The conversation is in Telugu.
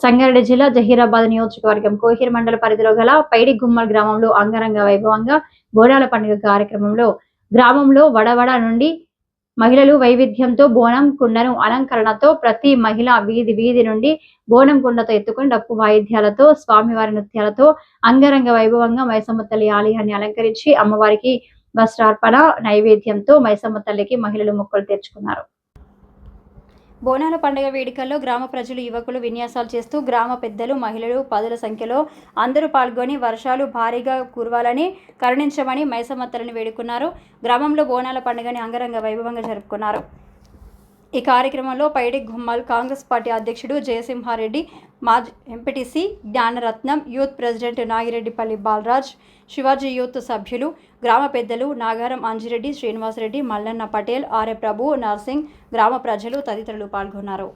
సంగారెడ్డి జిల్లా జహీరాబాద్ నియోజకవర్గం కోహిర్ మండల పరిధిలో గల పైడి గుమ్మల్ గ్రామంలో అంగరంగ వైభవంగా బోనాల పండుగ కార్యక్రమంలో గ్రామంలో వడవడ నుండి మహిళలు వైవిధ్యంతో బోనం కుండను అలంకరణతో ప్రతి మహిళ వీధి వీధి నుండి బోనం కుండతో ఎత్తుకుని డప్పు వాయిద్యాలతో స్వామివారి నృత్యాలతో అంగరంగ వైభవంగా మైసమ్మ తల్లి ఆలయాన్ని అలంకరించి అమ్మవారికి వస్త్రార్పణ నైవేద్యంతో మైసమ్మ తల్లికి మహిళలు మొక్కలు తెచ్చుకున్నారు బోనాల పండుగ వేడుకల్లో గ్రామ ప్రజలు యువకులు విన్యాసాలు చేస్తూ గ్రామ పెద్దలు మహిళలు పదుల సంఖ్యలో అందరూ పాల్గొని వర్షాలు భారీగా కురవాలని కరుణించమని మైసమత్తలను వేడుకున్నారు. గ్రామంలో బోనాల పండుగని అంగరంగ వైభవంగా జరుపుకున్నారు. ఈ కార్యక్రమంలో పైడి గుమ్మాల్ కాంగ్రెస్ పార్టీ అధ్యక్షుడు జయసింహారెడ్డి మాజీ MPTC Gnanaratnam youth president Nagireddipalli Balraj Shivaji youth సభ్యులు గ్రామ పెద్దలు నాగారం అంజిరెడ్డి శ్రీనివాసరెడ్డి మల్లన్న పటేల్ ఆర్య ప్రభు నర్సింగ్ గ్రామ ప్రజలు తదితరులు పాల్గొన్నారు.